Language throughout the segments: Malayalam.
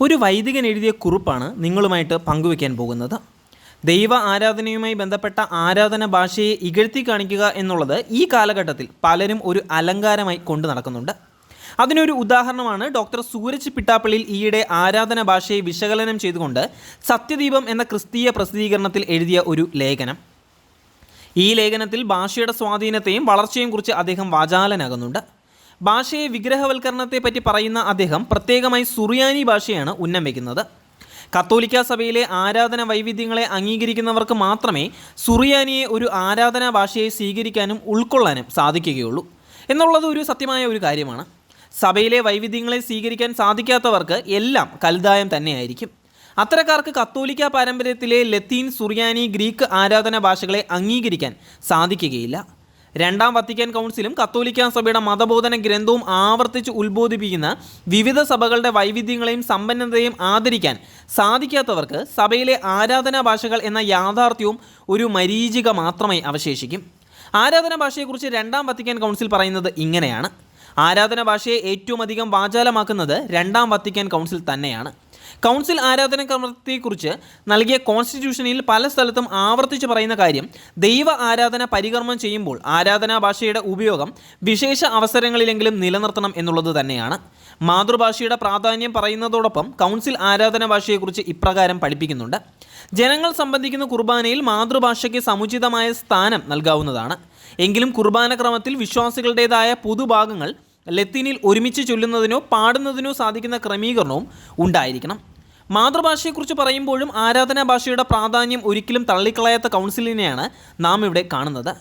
ഒരു വൈദികൻ എഴുതിയ കുറിപ്പാണ് നിങ്ങളുമായിട്ട് പങ്കുവയ്ക്കാൻ പോകുന്നത്. ദൈവ ആരാധനയുമായി ബന്ധപ്പെട്ട ആരാധന ഭാഷയെ ഇകഴ്ത്തി കാണിക്കുക എന്നുള്ളത് ഈ കാലഘട്ടത്തിൽ പലരും ഒരു അലങ്കാരമായി കൊണ്ടു നടക്കുന്നുണ്ട്. അതിനൊരു ഉദാഹരണമാണ് ഡോക്ടർ സൂരജ് പിട്ടാപ്പള്ളിയിൽ ഈയിടെ ആരാധന ഭാഷയെ വിശകലനം ചെയ്തുകൊണ്ട് സത്യദീപം എന്ന ക്രിസ്തീയ പ്രസിദ്ധീകരണത്തിൽ എഴുതിയ ഒരു ലേഖനം. ഈ ലേഖനത്തിൽ ഭാഷയുടെ സ്വാധീനത്തെയും വളർച്ചയെയും കുറിച്ച് അദ്ദേഹം വാചാലനാകുന്നുണ്ട്. ഭാഷയെ വിഗ്രഹവൽക്കരണത്തെ പറ്റി പറയുന്ന അദ്ദേഹം പ്രത്യേകമായി സുറിയാനി ഭാഷയാണ് ഉന്നം വയ്ക്കുന്നത് കത്തോലിക്ക സഭയിലെ ആരാധന വൈവിധ്യങ്ങളെ അംഗീകരിക്കുന്നവർക്ക് മാത്രമേ സുറിയാനിയെ ഒരു ആരാധനാ ഭാഷയെ സ്വീകരിക്കാനും ഉൾക്കൊള്ളാനും സാധിക്കുകയുള്ളൂ. എന്നുള്ളത് ഒരു സത്യമായ ഒരു കാര്യമാണ്. സഭയിലെ വൈവിധ്യങ്ങളെ സ്വീകരിക്കാൻ സാധിക്കാത്തവർക്ക് എല്ലാം കലുതായം തന്നെയായിരിക്കും. അത്തരക്കാർക്ക് കത്തോലിക്ക പാരമ്പര്യത്തിലെ ലത്തീൻ സുറിയാനി ഗ്രീക്ക് ആരാധന ഭാഷകളെ അംഗീകരിക്കാൻ സാധിക്കുകയില്ല. രണ്ടാം വത്തിക്കാൻ കൗൺസിലും കത്തോലിക്ക സഭയുടെ മതബോധന ഗ്രന്ഥവും ആവർത്തിച്ച് ഉത്ബോധിപ്പിക്കുന്ന വിവിധ സഭകളുടെ വൈവിധ്യങ്ങളെയും സമ്പന്നതയും ആദരിക്കാൻ സാധിക്കാത്തവർക്ക് സഭയിലെ ആരാധനാ ഭാഷകൾ എന്ന യാഥാർത്ഥ്യവും ഒരു മരീചിക മാത്രമേ അവശേഷിക്കും. ആരാധനാ ഭാഷയെക്കുറിച്ച് രണ്ടാം വത്തിക്കാൻ കൗൺസിൽ പറയുന്നത് ഇങ്ങനെയാണ്. ആരാധനാ ഭാഷയെ ഏറ്റവും അധികം വാചാലമാക്കുന്നത് രണ്ടാം വത്തിക്കാൻ കൗൺസിൽ തന്നെയാണ്. കൗൺസിൽ ആരാധന കർമ്മത്തെക്കുറിച്ച് നൽകിയ കോൺസ്റ്റിറ്റ്യൂഷനിൽ പല സ്ഥലത്തും ആവർത്തിച്ച് പറയുന്ന കാര്യം ദൈവ ആരാധന പരികർമ്മം ചെയ്യുമ്പോൾ ആരാധനാ ഭാഷയുടെ ഉപയോഗം വിശേഷ അവസരങ്ങളിലെങ്കിലും നിലനിർത്തണം എന്നുള്ളത് തന്നെയാണ്. മാതൃഭാഷയുടെ പ്രാധാന്യം പറയുന്നതോടൊപ്പം കൗൺസിൽ ആരാധന ഭാഷയെക്കുറിച്ച് ഇപ്രകാരം പഠിപ്പിക്കുന്നുണ്ട്. ജനങ്ങൾ സംബന്ധിക്കുന്ന കുർബാനയിൽ മാതൃഭാഷയ്ക്ക് സമുചിതമായ സ്ഥാനം നൽകാവുന്നതാണ്. എങ്കിലും കുർബാന ക്രമത്തിൽ വിശ്വാസികളുടേതായ പൊതുഭാഗങ്ങൾ ലത്തീനിൽ ഒരുമിച്ച് ചൊല്ലുന്നതിനോ പാടുന്നതിനോ സാധിക്കുന്ന ക്രമീകരണവും ഉണ്ടായിരിക്കണം. മാതൃഭാഷയെക്കുറിച്ച് പറയുമ്പോഴും ആരാധനാ ഭാഷയുടെ പ്രാധാന്യം ഒരിക്കലും തള്ളിക്കളയാത്ത കൗൺസിലിനെയാണ് നാം ഇവിടെ കാണുന്നത്.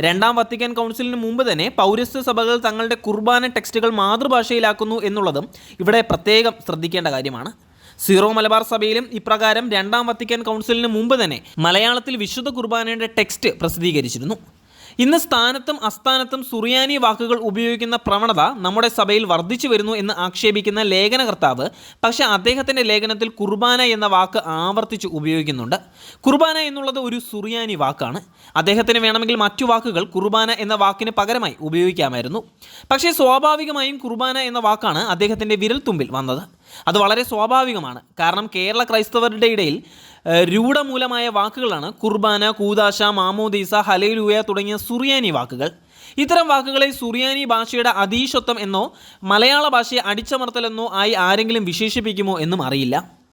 രണ്ടാം വത്തിക്കാൻ കൗൺസിലിന് മുമ്പ് തന്നെ പൗരസ്ത്യ സഭകൾ തങ്ങളുടെ കുർബാന ടെക്സ്റ്റുകൾ മാതൃഭാഷയിലാക്കുന്നു എന്നുള്ളതും ഇവിടെ പ്രത്യേകം ശ്രദ്ധിക്കേണ്ട കാര്യമാണ്. സീറോ മലബാർ സഭയിലും ഇപ്രകാരം രണ്ടാം വത്തിക്കാൻ കൗൺസിലിന് മുമ്പ് തന്നെ മലയാളത്തിൽ വിശുദ്ധ കുർബാനയുടെ ടെക്സ്റ്റ് പ്രസിദ്ധീകരിച്ചിരുന്നു. ഇന്ന് സ്ഥാനത്തും അസ്ഥാനത്തും സുറിയാനി വാക്കുകൾ ഉപയോഗിക്കുന്ന പ്രവണത നമ്മുടെ സഭയിൽ വർദ്ധിച്ചു വരുന്നു എന്ന് ആക്ഷേപിക്കുന്ന ലേഖനകർത്താവ് പക്ഷേ അദ്ദേഹത്തിന്റെ ലേഖനത്തിൽ കുർബാന എന്ന വാക്ക് ആവർത്തിച്ച് ഉപയോഗിക്കുന്നുണ്ട്. കുർബാന എന്നുള്ളത് ഒരു സുറിയാനി വാക്കാണ്. അദ്ദേഹത്തിന് വേണമെങ്കിൽ മറ്റു വാക്കുകൾ കുർബാന എന്ന വാക്കിന് പകരമായി ഉപയോഗിക്കാമായിരുന്നു. പക്ഷേ സ്വാഭാവികമായും കുർബാന എന്ന വാക്കാണ് അദ്ദേഹത്തിന്റെ വിരൽത്തുമ്പിൽ വന്നത്. അത് വളരെ സ്വാഭാവികമാണ്. കാരണം കേരള ക്രൈസ്തവരുടെ ഇടയിൽ രൂഢമൂലമായ വാക്കുകളാണ് കുർബാന കൂദാശ മാമോദീസ ഹലയിലൂയ തുടങ്ങിയ സുറിയാനി വാക്കുകൾ. ഇത്തരം വാക്കുകളെ സുറിയാനി ഭാഷയുടെ അതീശത്വം എന്നോ മലയാള ഭാഷയെ അടിച്ചമർത്തലെന്നോ ആയി ആരെങ്കിലും വിശേഷിപ്പിക്കുമോ എന്നും അറിയില്ല.